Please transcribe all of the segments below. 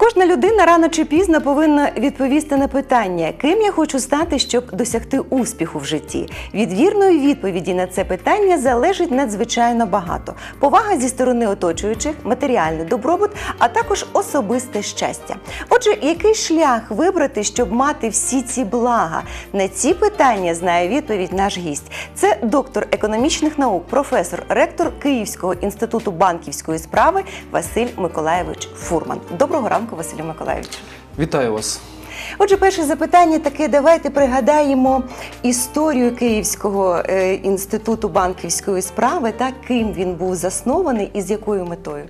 Кожна людина рано чи пізно повинна відповісти на питання, ким я хочу стати, щоб досягти успіху в житті. Від вірної відповіді на це питання залежить надзвичайно багато: повага зі сторони оточуючих, матеріальний добробут, а також особисте щастя. Отже, який шлях вибрати, щоб мати всі ці блага? На ці питання знає відповідь наш гість. Це доктор економічних наук, професор, ректор Київського інституту банківської справи Василь Миколаєвич Фурман. Доброго ранку, Василю Миколаєвичу. Вітаю вас. Отже, перше запитання таке: давайте пригадаємо історію Київського е, інституту банківської справи та ким він був заснований і з якою метою.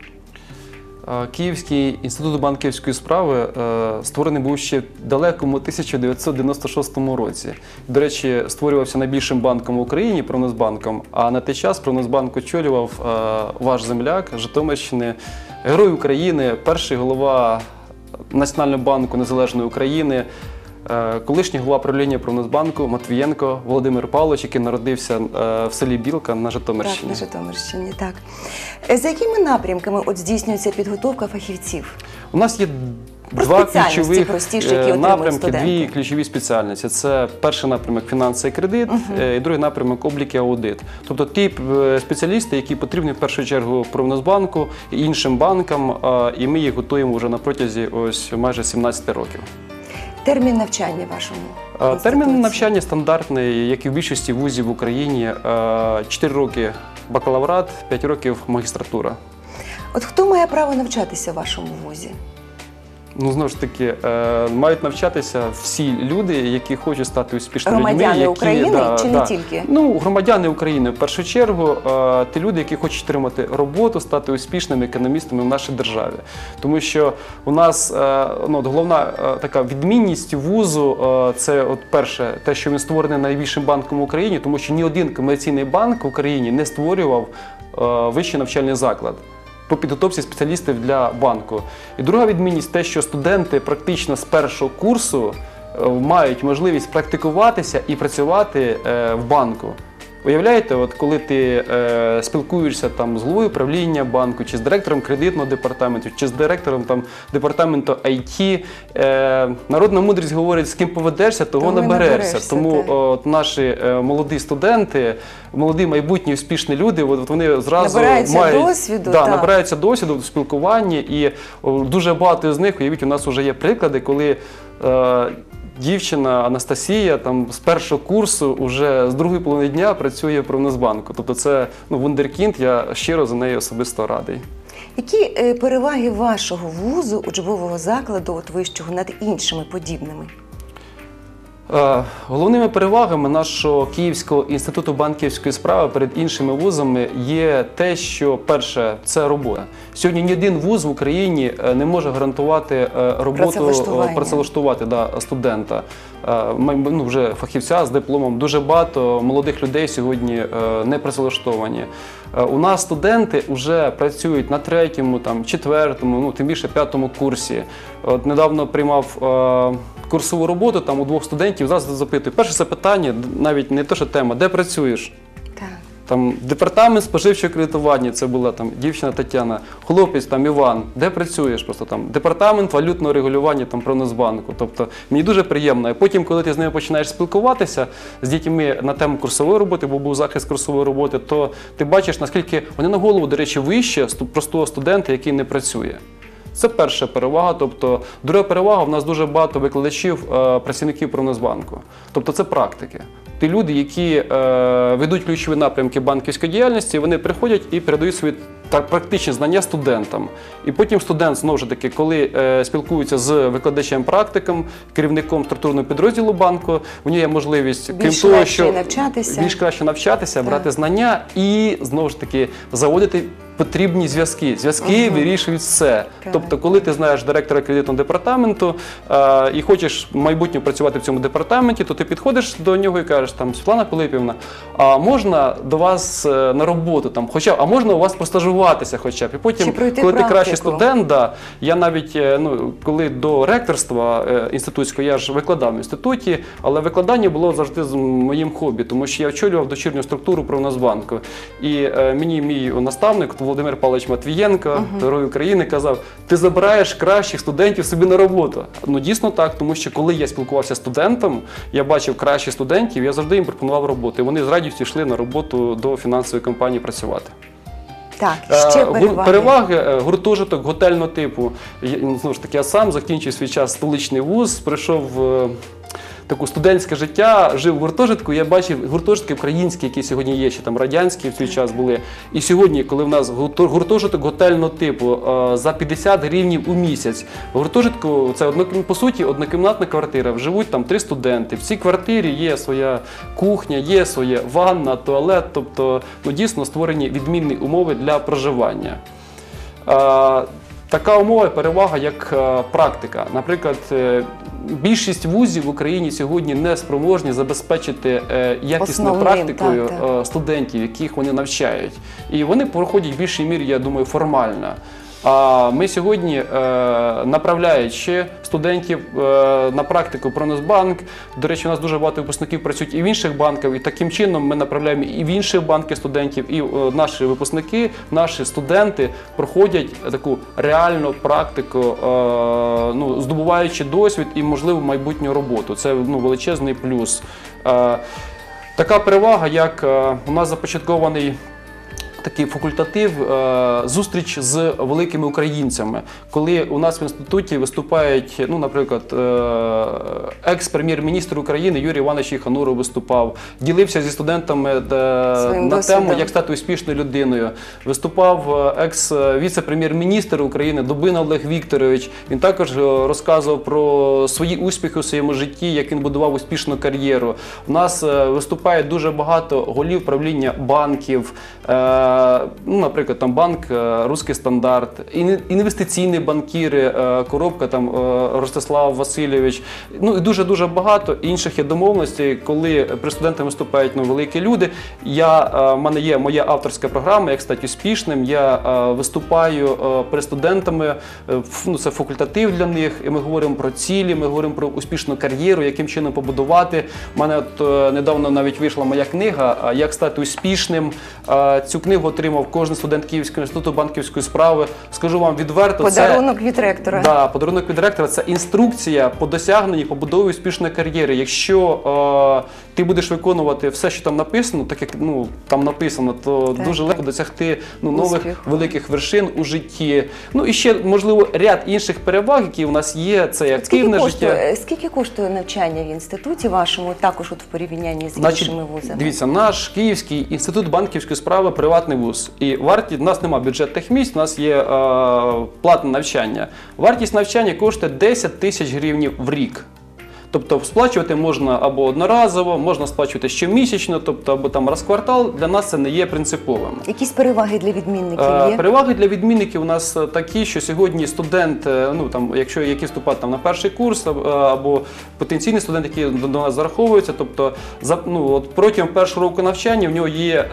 Е, Київський інститут банківської справи е, створений був ще в далекому 1996 році. До речі, створювався найбільшим банком в Україні Проносбанком. А на той час Проносбанк очолював ваш земляк Житомирщини, герой України, перший голова Національного банку Незалежної України. е, Колишній голова правління Промнезбанку Матвієнко Володимир Павлович, який народився е, в селі Білка на Так, Житомирщині. на Житомирщині. Так. Е, За якими напрямками от здійснюється підготовка фахівців? У нас є Про два ключових простіше, які е, напрямки, дві ключові спеціальності. Це перший напрямок фінанси і кредит, е, і другий напрямок облік і аудит. Тобто ті е, спеціалісти, які потрібні в першу чергу Промнозбанку і іншим банкам, е, і ми їх готуємо вже на протязі ось майже 17 років. Термін навчання вашому. Е, Термін навчання стандартний, як і в більшості вузів в Україні. 4 роки бакалаврат, 5 років магістратура. От хто має право навчатися в вашому вузі? Ну, знову ж таки, е, мають навчатися всі люди, які хочуть стати успішними Громадяни людьми. які, України чи не тільки? Ну, громадяни України в першу чергу, е, ті люди, які хочуть отримати роботу, стати успішними економістами в нашій державі. Тому що у нас е, ну, от головна е, така відмінність вузу е, це от перше, те, що він створений найбільшим банком в Україні, тому що ні один комерційний банк в Україні не створював е, вищий навчальний заклад по підготовці спеціалістів для банку. І друга відмінність те, що студенти практично з першого курсу е, мають можливість практикуватися і працювати е, в банку. Уявляєте, от коли ти е, спілкуєшся там з головою правління банку, чи з директором кредитного департаменту, чи з директором там департаменту IT, е, народна мудрість говорить, з ким поведешся, того й наберешся. наберешся, Тому так. от наші е, молоді студенти, молоді майбутні успішні люди, от, от вони зразу Набираються мають досвіду, Да, так. набираються досвіду в спілкуванні, і о, дуже багато з них, уявіть, у нас вже є приклади, коли. Е, Дівчина Анастасія там з першого курсу вже з другої половини дня працює в Промнезбанку. Тобто це ну, вундеркінд, я щиро за неї особисто радий. Які е, переваги вашого вузу, учбового закладу, от вищого над іншими подібними? Е, Головними перевагами нашого Київського інституту банківської справи перед іншими вузами є те, що перше це робота. Сьогодні ні один вуз в Україні е, не може гарантувати е, роботу працевлаштувати да, студента. Ми- Ну, вже фахівця з дипломом. Дуже багато молодих людей сьогодні не працевлаштовані. У нас студенти вже працюють на третьому, там, четвертому, ну тим більше п'ятому курсі. От недавно приймав курсову роботу там у двох студентів. Зараз запитую. Перше запитання, навіть не те, що тема, де працюєш? Так. Там департамент споживчого кредитування, це була там дівчина Тетяна, хлопець там Іван, де працюєш? Просто там департамент валютного регулювання там Проносбанку. Тобто мені дуже приємно. І потім, коли ти з ними починаєш спілкуватися з дітьми на тему курсової роботи, бо був захист курсової роботи, то ти бачиш, наскільки вони на голову, до речі, вище простого студента, який не працює. Це перша перевага. Тобто, друга перевага, в нас дуже багато викладачів, е, працівників Промнозбанку. Тобто це практики. Ті люди, які е, ведуть ключові напрямки банківської діяльності, вони приходять і передають свої практичні знання студентам. І потім студент, знову ж таки, коли е, спілкується з викладачем-практиком, керівником структурного підрозділу банку, у нього є можливість, крім того, що навчатися. більш краще навчатися, брати знання і знову ж таки заводити потрібні зв'язки. Зв'язки вирішують все. Тобто, коли ти знаєш директора кредитного департаменту е, і хочеш в майбутньому працювати в цьому департаменті, то ти підходиш до нього і кажеш: там Світлана Пилипівна, а можна до вас е, на роботу там, хоча а можна у вас постажуватися, хоча б і потім, Чи пройти коли ти кращий практику? студент, да, я навіть е, ну коли до ректорства е, інститутського, я ж викладав в інституті, але викладання було завжди з моїм хобі, тому що я очолював дочірню структуру Правназбанку. І е, мені мій наставник Володимир Павлович Матвієнко, герой України, казав: ти забираєш кращих студентів собі на роботу. Ну дійсно так, тому що коли я спілкувався з студентом, я бачив кращих студентів, я завжди їм пропонував роботу. І вони з радістю йшли на роботу до фінансової компанії працювати. Так, Е, ще переваги. переваги е, гуртожиток готельного типу. Я, ну, Знову ж таки, я сам закінчив свій час столичний вуз, прийшов. Е, Таку студентське життя жив в гуртожитку. Я бачив гуртожитки українські, які сьогодні є, ще там радянські в свій час були. І сьогодні, коли в нас гуртожиток готельного типу е, за 50 гривнів у місяць, в гуртожитку це одно, по суті однокімнатна квартира. Живуть там три студенти. В цій квартирі є своя кухня, є своя ванна, туалет. Тобто, ну дійсно створені відмінні умови для проживання. Така умова і перевага як е, практика. Наприклад, е, більшість вузів в Україні сьогодні не спроможні забезпечити е, якісною Основним, практикою так, так. студентів, яких вони навчають. І вони проходять в більшій мірі, я думаю, формально. А ми сьогодні, е, направляючи студентів е, на практику Проносбанк, до речі, у нас дуже багато випускників працюють і в інших банках, і таким чином ми направляємо і в інші банки студентів, і е, наші випускники, наші студенти проходять таку реальну практику, ну, здобуваючи досвід і, можливо, майбутню роботу. Це ну, величезний плюс. Така перевага, як у нас започаткований такий факультатив е, зустріч з великими українцями, коли у нас в інституті виступають, ну, наприклад, е, екс-прем'єр-міністр України Юрій Іванович Іхануров виступав, ділився зі студентами е, Своїм на досвідом. тему, як стати успішною людиною. Виступав екс-віце-прем'єр-міністр України Дубин Олег Вікторович. Він також розказував про свої успіхи у своєму житті, як він будував успішну кар'єру. У нас виступає дуже багато голів правління банків. Ну, наприклад, там банк е, Руський стандарт, інвестиційні банкіри, е, коробка там е, Ростислав Васильович. Ну і дуже дуже багато інших є домовленостей, коли при студентах виступають ну, великі люди. Я в мене є моя авторська програма, як стати успішним. Я виступаю перед студентами. Ну, це факультатив для них, і ми говоримо про цілі, ми говоримо про успішну кар'єру, яким чином побудувати. У мене от, недавно навіть вийшла моя книга Як стати успішним. Цю книгу отримав кожен студент Київського інституту банківської справи. Скажу вам відверто, це Подарунок від ректора. Да, подарунок від ректора це інструкція по досягненні побудові успішної кар'єри. Якщо е, ти будеш виконувати все, що там написано, так як ну там написано, то Так, дуже так. легко досягти ну, нових Успіх. великих вершин у житті. Ну і ще можливо ряд інших переваг, які у нас є. Це Скільки активне коштує, життя. скільки коштує навчання в інституті вашому, також от в порівнянні з Значить, іншими вузами? дивіться, наш Київський інститут банківської справи приватний вуз. І вартість у нас немає бюджетних місць, у нас є е, платне навчання. Вартість навчання коштує 10 тисяч гривень в рік. Тобто сплачувати можна або одноразово, можна сплачувати щомісячно, тобто або там раз в квартал. Для нас це не є принциповим. Якісь переваги для відмінників Е, є? Переваги для відмінників у нас е, такі, що сьогодні студент, е, ну там, якщо які вступають там на перший курс або потенційний студент, який до нас зараховується, тобто за ну от протягом першого року навчання в нього є,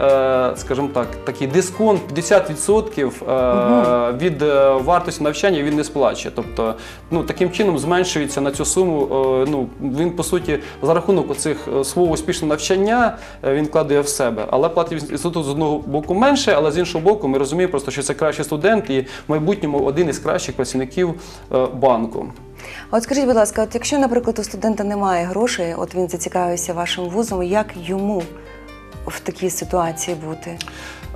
скажімо так, такий дисконт 50% е, від вартості навчання він не сплачує. Тобто, ну таким чином зменшується на цю суму. Ну він по суті за рахунок оцих е, свого успішного навчання е, він вкладає в себе. Але платить інститут з одного боку менше, але з іншого боку, ми розуміємо просто, що це кращий студент і в майбутньому один із кращих працівників е, банку. От скажіть, будь ласка, от якщо, наприклад, у студента немає грошей, от він зацікавився вашим вузом, як йому в такій ситуації бути?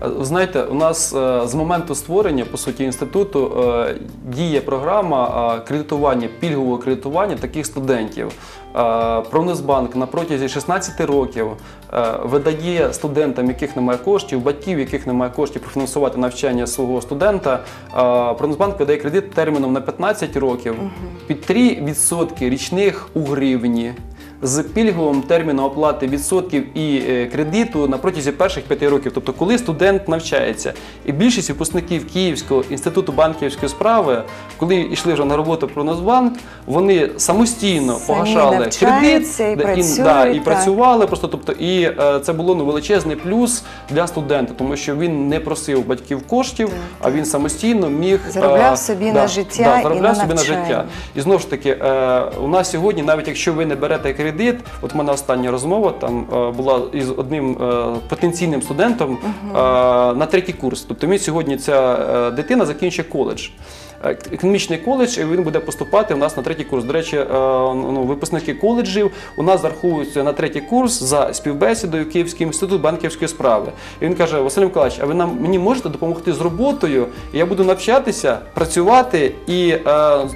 Е, Знаєте, у нас е, з моменту створення по суті інституту е, діє програма кредитування, пільгового кредитування таких студентів. Е, на протязі 16 років видає студентам, яких немає коштів, батьків, яких немає коштів профінансувати навчання свого студента. е, видає кредит терміном на 15 років під 3% річних у гривні. З пільговим терміном оплати відсотків і е, кредиту на протязі перших п'яти років. Тобто, коли студент навчається, і більшість випускників Київського інституту банківської справи, коли йшли вже на роботу про Нацбанк, вони самостійно Самі погашали кредит і да, працюють, да, і працювали просто. Тобто, і е, це було ну, величезний плюс для студента, тому що він не просив батьків коштів, а він самостійно міг Заробляв е, собі да, на життя да, і заробляв на собі на життя. І знову ж таки, е, у нас сьогодні, навіть якщо ви не берете кредит, от в мене остання розмова там е, була із одним е, потенційним студентом е, на третій курс. Тобто він сьогодні ця дитина закінчує коледж. Економічний коледж, і він буде поступати у нас на третій курс. До речі, е, ну, випускники коледжів у нас зараховуються на третій курс за співбесідою Київський інститут банківської справи. І він каже: Василь Миколаївич, а ви нам мені можете допомогти з роботою? Я буду навчатися, працювати і е,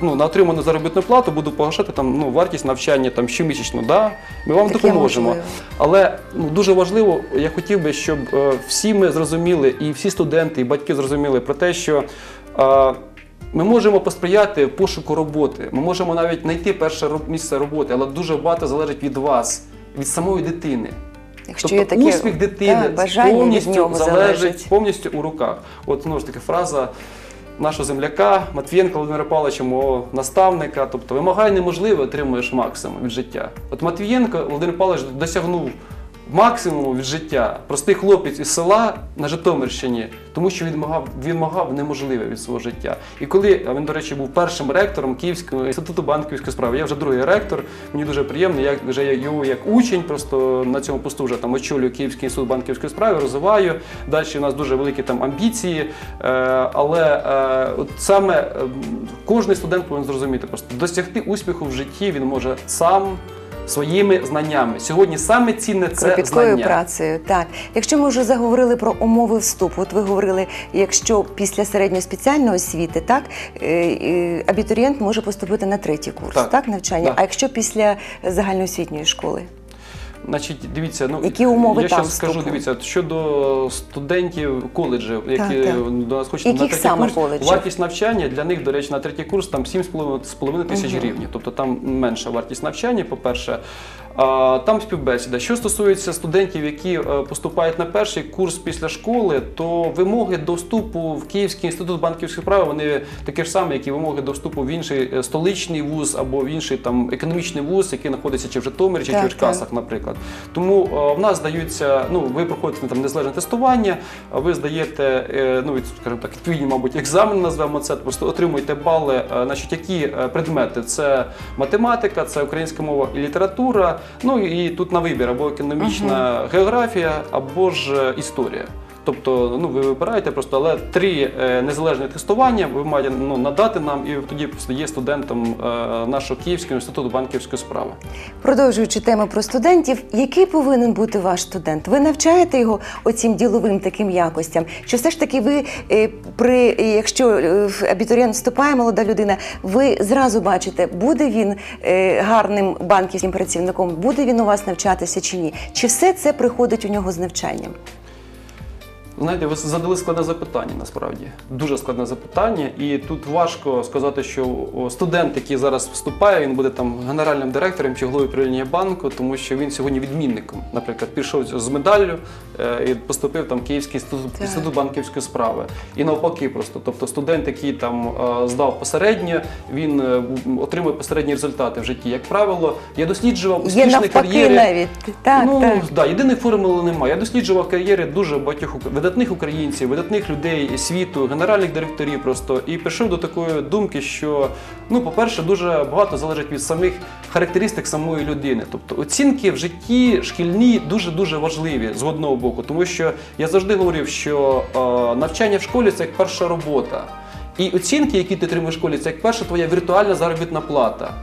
ну, на отриману заробітну плату буду погашати там ну, вартість навчання там щомісячно. Да? Ми вам Таке допоможемо. Але ну, дуже важливо, я хотів би, щоб е, всі ми зрозуміли, і всі студенти, і батьки зрозуміли про те, що ми можемо посприяти пошуку роботи. Ми можемо навіть знайти перше місце роботи, але дуже багато залежить від вас, від самої дитини. Якщо тобто є таке успіх дитини так, бажання від повністю нього залежить залежить. повністю у руках. От знову ж таки фраза нашого земляка Матвієнка Володимира Павловича, мого наставника. Тобто вимагай неможливе, отримуєш максимум від життя. От Матвієнко Володимир Павлович досягнув максимуму від життя. Простий хлопець із села на Житомирщині, тому що він вимагав неможливе від свого життя. І коли він, до речі, був першим ректором Київського інституту банківської справи, я вже другий ректор. Мені дуже приємно. Я вже його як учень, просто на цьому посту вже там очолюю Київський інститут банківської справи, розвиваю. Далі у нас дуже великі там амбіції. Е, але е, от саме е, кожен студент повинен зрозуміти, просто досягти успіху в житті він може сам. Своїми знаннями сьогодні саме цінне це Кропіткою знання. працею, так. Якщо ми вже заговорили про умови вступу, от ви говорили, якщо після середньоспеціальної освіти, так е, абітурієнт може поступити на третій курс, так, Так. навчання. Так. А якщо після загальноосвітньої школи? Значить, дивіться, ну Які умови я там скажу, вступу? дивіться, щодо студентів коледжів, які так. до нас хочуть Яких на третій саме курс, коледжів? вартість навчання для них, до речі, на третій курс там 7,5 тисяч гривень. Тобто там менша вартість навчання, по-перше. Там співбесіда. Що стосується студентів, які е, поступають на перший курс після школи, то вимоги до вступу в Київський інститут банківської справи вони такі ж самі, як і вимоги до вступу в інший е, столичний вуз або в інший там економічний вуз, який знаходиться чи в Житомирі, чи в Черкасах, наприклад. Тому е, в нас здаються, ну ви проходите там незалежне тестування, ви здаєте, ну від, скажімо так, відповідні, мабуть, екзамен назвемо це, просто отримуєте бали. Значить, які предмети? Це математика, це українська мова і література. Ну і тут на вибір або економічна географія, або ж е, історія. Тобто, ну ви вибираєте просто, але три е, незалежні тестування ви маєте ну, надати нам, і тоді є студентом е, нашого Київського інституту банківської справи. Продовжуючи тему про студентів, який повинен бути ваш студент? Ви навчаєте його оцім діловим таким якостям? Чи все ж таки ви е, при якщо в абітурієнт вступає молода людина, ви зразу бачите, буде він гарним банківським працівником, буде він у вас навчатися чи ні? Чи все це приходить у нього з навчанням? Знаєте, ви задали складне запитання насправді. Дуже складне запитання, і тут важко сказати, що студент, який зараз вступає, він буде там генеральним директором чи головою управління банку, тому що він сьогодні відмінником. Наприклад, пішов з медаллю е, і поступив там Київський інститут, банківської справи. І навпаки, просто тобто студент, який там е, здав посередньо, він е, отримує посередні результати в житті. Як правило, я досліджував Є успішні навпаки кар'єри. навіть так, ну, так. Да, єдиної формули немає. Я досліджував кар'єри дуже багатьох видатних українців, видатних людей світу, генеральних директорів просто і прийшов до такої думки, що ну, по-перше, дуже багато залежить від самих характеристик самої людини. Тобто оцінки в житті шкільні дуже дуже важливі з одного боку, тому що я завжди говорив, що е, навчання в школі це як перша робота. І оцінки, які ти отримуєш в школі, це як перша твоя віртуальна заробітна плата.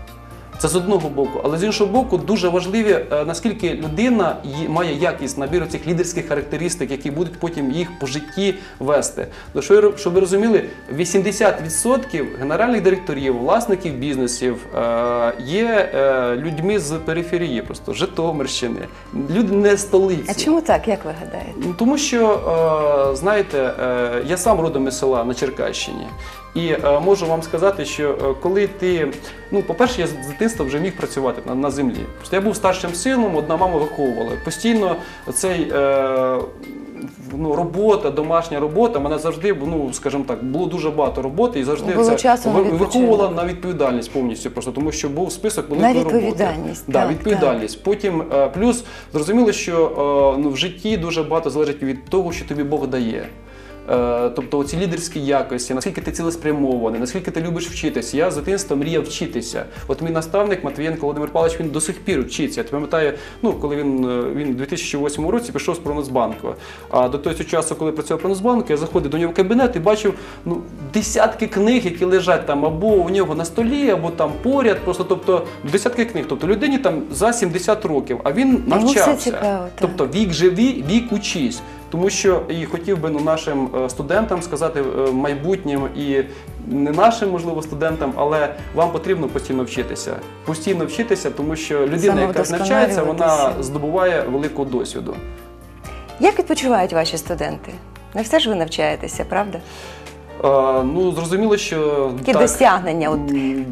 Це з одного боку, але з іншого боку, дуже важливі, е, наскільки людина має якість набіру цих лідерських характеристик, які будуть потім їх по житті вести. То що щоб ви розуміли, 80% генеральних директорів, власників бізнесів е, є е, людьми з периферії, просто Житомирщини, люди не столиці. А чому так, як ви гадаєте? Тому що, знаєте, я сам родом із села на Черкащині. І е, можу вам сказати, що е, коли ти, ну, по-перше, я з дитинства вже міг працювати на, на землі. Просто я був старшим сином, одна мама виховувала. Постійно цей. Е, Ну, робота, домашня робота, мене завжди, ну скажімо так, було дуже багато роботи і завжди Було це часу на ви- відпочинок. виховувала на відповідальність повністю, просто тому що був список На великої роботи. відповідальність, Да, так, відповідальність. Потім е, плюс зрозуміло, що е, ну, в житті дуже багато залежить від того, що тобі Бог дає. Е, Тобто ці лідерські якості, наскільки ти цілеспрямований, наскільки ти любиш вчитися. Я з дитинства мріяв вчитися. От мій наставник Матвієнко Володимир Павлович, він до сих пір вчиться. Я пам'ятаю, ну коли він, е, він у 2008 році пішов з Пронацбанку. А до того часу, коли працював Пронацбанку, я заходив до нього в кабінет і бачив ну, десятки книг, які лежать там або у нього на столі, або там поряд. Просто тобто десятки книг. Тобто людині там за 70 років, а він все навчався. цікаво, так. Тобто вік живі, вік учись. Тому що і хотів би ну, нашим е, студентам сказати е, майбутнім і не нашим, можливо, студентам, але вам потрібно постійно вчитися. Постійно вчитися, тому що людина, яка навчається, вона здобуває велику досвіду. Як відпочивають ваші студенти? Не все ж ви навчаєтеся, правда? Е, ну, зрозуміло, що Які досягнення? От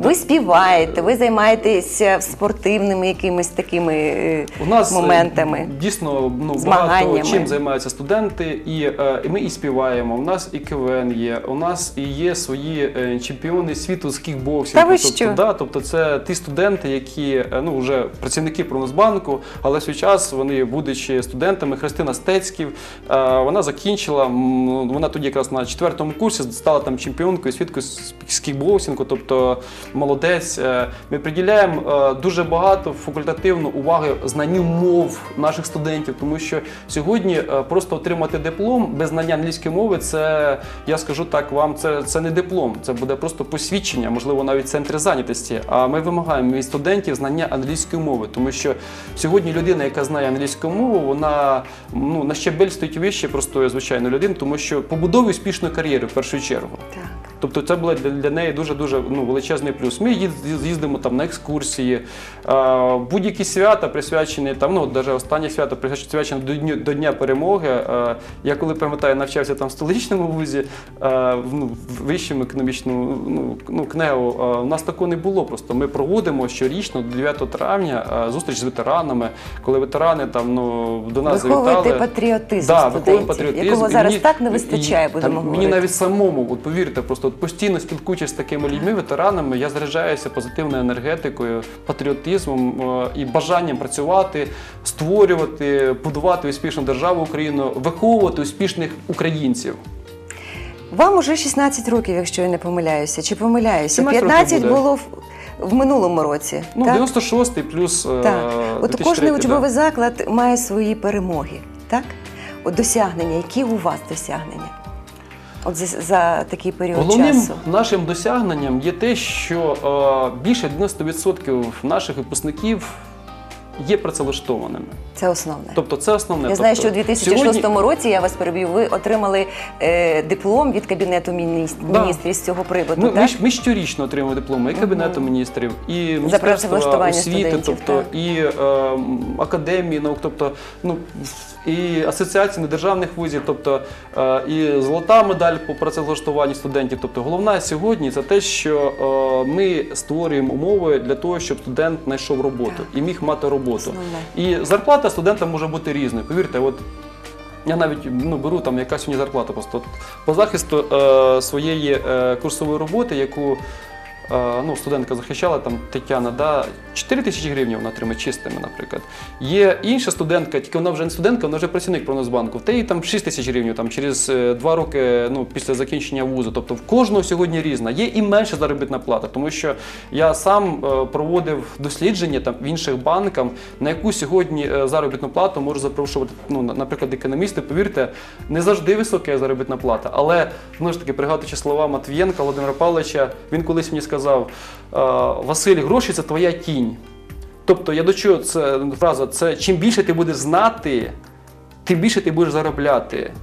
ви співаєте, ви займаєтеся спортивними якимись такими е, У нас е, моментами. дійсно ну, багато Змаганнями. чим займаються студенти, і, е, і ми і співаємо. У нас і КВН є, у нас і є свої е, чемпіони світу з кікбоксингу. Та ви тобто, що? Да, тобто це ті студенти, які е, ну, вже працівники Промосбанку, але в свій час вони, будучи студентами, Христина Стецьків, е, вона закінчила, м, вона тоді якраз на четвертому курсі стала там чемпіонкою світу з кікбоксингу, тобто молодець. Е, Ми приділяємо е, дуже багато факультативно уваги знанню мов наших студентів, тому що сьогодні е, просто отримати диплом без знання англійської мови, це я скажу так вам, це, це не диплом, це буде просто посвідчення, можливо, навіть центри зайнятості. А ми вимагаємо від студентів знання англійської мови, тому що сьогодні людина, яка знає англійську мову, вона ну на щебель стоїть вище простої звичайної людини, тому що побудовує успішної кар'єри в першу чергу. Так. Тобто це було для, для неї дуже дуже ну, величезний плюс. Ми їз- їздимо там на екскурсії, будь-які свята присвячені там, ну навіть останнє свято присвячене до дню до Дня перемоги. Я коли пам'ятаю, навчався там в столичному вузі, е, в, ну, вищому економічному ну, ну, КНЕУ. У нас такого не було. Просто ми проводимо щорічно до 9 травня зустріч з ветеранами, коли ветерани там ну до нас Виховуєте завітали. патріотизм Да, студентів, патріотизм. якого зараз мені- так не вистачає, і- будемо та говорити. Мені навіть самому, от повірте, просто от постійно спілкуючись з такими людьми, ветеранами, я заряджаюся позитивною енергетикою, патріотизмом е, і бажанням працювати, створювати, будувати успішну державу Україну, виховувати успішних українців. Вам уже 16 років, якщо я не помиляюся. Чи помиляюся? 17 15 було в, в минулому році. Ну, так? 96-й плюс е, Так. От 2003, кожний да. учбовий заклад має свої перемоги, так? От досягнення. Які у вас досягнення? От за, за такий період Головним часу. нашим досягненням є те, що е, більше 90% наших випускників є працевлаштованими. Це основне. Тобто це основне. Я знаю, що тобто, у 2006 сьогодні- році я вас переб'ю. Ви отримали е, диплом від кабінету міністр, Да. міністрів з цього приводу. Ми, так? ми, ми щорічно отримуємо дипломи і Кабінету міністрів, і Міністерства освіти, тобто так. і е, академії наук, тобто ну і асоціації недержавних вузів, тобто е, і золота медаль по працевлаштуванню студентів. Тобто головне сьогодні це те, що е, ми створюємо умови для того, щоб студент знайшов роботу і міг мати роботу. І зарплата студента може бути різною. Повірте, от я навіть ну, беру там якась сьогодні зарплата просто по захисту е, своєї е, курсової роботи, яку ну, студентка захищала, там Тетяна, да, 4 тисячі гривень вона отримає чистими, наприклад. Є інша студентка, тільки вона вже не студентка, вона вже працівник Пронозбанку. В неї там 6 тисяч гривень там, через е, два роки ну, після закінчення вузу. Тобто в кожного сьогодні різна. Є і менша заробітна плата, тому що я сам е, проводив дослідження там в інших банках, на яку сьогодні е, заробітну плату можуть запрошувати, ну, наприклад, економісти. Повірте, не завжди висока заробітна плата. Але знову ж таки, пригадуючи слова Матвієнка Володимира Павловича, він колись мені сказав: е, Василь, гроші це твоя тінь. Тобто, я до чого це фраза? Це чим більше ти будеш знати, тим більше ти будеш заробляти.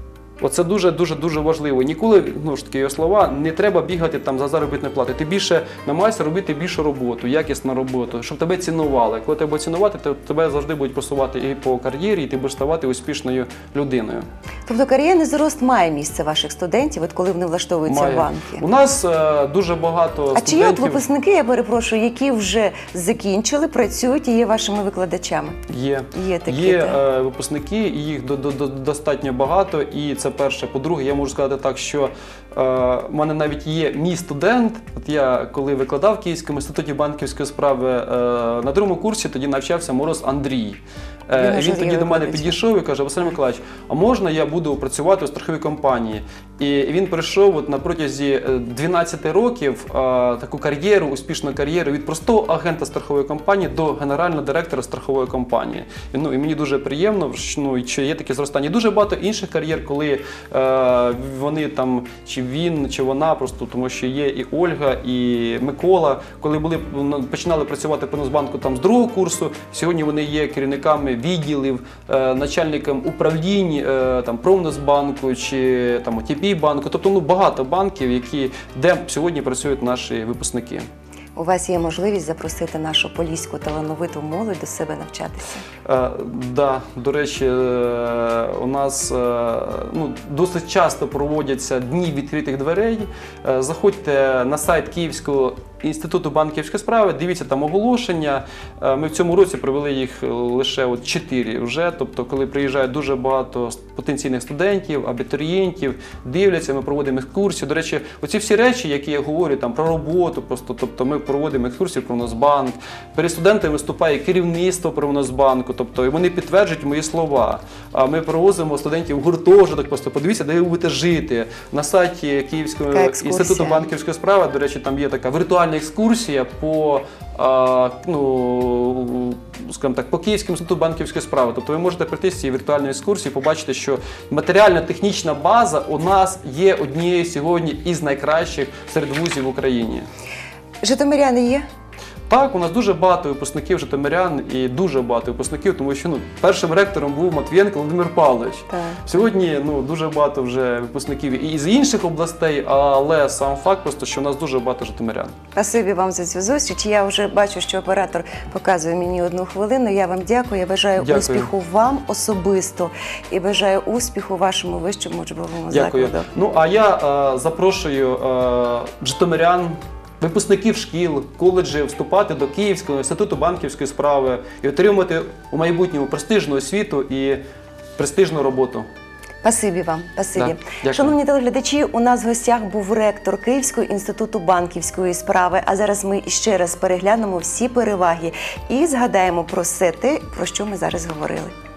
Оце дуже дуже дуже важливо. Ніколи ну ж таки його слова не треба бігати там за заробітну плату. Ти більше намагайся робити більшу роботу, якісну роботу, щоб тебе цінували. Коли тебе цінувати, то тебе завжди будуть просувати і по кар'єрі, і ти будеш ставати успішною людиною. Тобто кар'єрний зрост має місце ваших студентів, от коли вони влаштовуються Має. в банки. У нас е, дуже багато А чи є от випускники, я перепрошую, які вже закінчили, працюють і є вашими викладачами? є. Є такі. Є так. е, випускники, і їх до, до, до, достатньо багато. І це перше. По-друге, я можу сказати так, що е, в мене навіть є мій студент. От я коли викладав в Київському інституті банківської справи е, на другому курсі, тоді навчався Мороз Андрій. Е, Він Він, тоді до мене викладачем. підійшов і каже: Василь Миколаївич, а можна я буду працювати у страховій компанії? І він прийшов от на протязі е, 12 років е, таку кар'єру, успішну кар'єру від простого агента страхової компанії до генерального директора страхової компанії. І, ну, і мені дуже приємно, що, ну, що є таке зростання. І Дуже багато інших кар'єр, коли е, вони там, чи він, чи вона, просто тому що є і Ольга, і Микола, коли були ну, починали працювати по Нацбанку там з другого курсу. Сьогодні вони є керівниками відділів, е, начальником управлінь е, там Промнацбанку чи там ОТП банку. Тобто ну багато банків, які де сьогодні працюють наші випускники. У вас є можливість запросити нашу поліську талановиту молодь до себе навчатися. Е, да, до речі, е, у нас е, ну, досить часто проводяться дні відкритих дверей. Е, Заходьте на сайт Київського інституту банківської справи, дивіться там оголошення. Е, Ми в цьому році провели їх е, лише от 4 вже. Тобто, коли приїжджає дуже багато потенційних студентів, абітурієнтів, дивляться, ми проводимо екскурсії. До речі, оці всі речі, які я говорю там про роботу, просто тобто ми проводимо екскурсії про Нацбанк. Перед студентами виступає керівництво про Нацбанку, тобто і вони підтверджують мої слова. А ми привозимо студентів в гуртожиток. Просто подивіться, де ви будете жити. На сайті Київського інституту банківської справи. До речі, там є така віртуальна екскурсія по. Ну, скажімо так, по Київському інституту банківської справи. Тобто ви можете прийти з цієї віртуальної екскурсії, побачити, що матеріально-технічна база у нас є однією сьогодні із найкращих серед вузів в Україні. Житомиряни є? Так, у нас дуже багато випускників житомирян і дуже багато випускників, тому що ну, першим ректором був Матвієнко Володимир Павлович. Так. Сьогодні ну, дуже багато вже випускників і з інших областей, але сам факт просто, що у нас дуже багато житомирян. Спасибі вам за цю зустріч. Я вже бачу, що оператор показує мені одну хвилину. Я вам дякую. Я бажаю Дякую. успіху вам особисто і бажаю успіху вашому вищому учбовому Дякую. Ну а я е, запрошую е, житомирян. Випускників шкіл, коледжів вступати до Київського інституту банківської справи і отримати у майбутньому престижну освіту і престижну роботу. Спасибі вам, спасибі. Да. Шановні телеглядачі, у нас в гостях був ректор Київського інституту банківської справи. А зараз ми ще раз переглянемо всі переваги і згадаємо про все те, про що ми зараз говорили.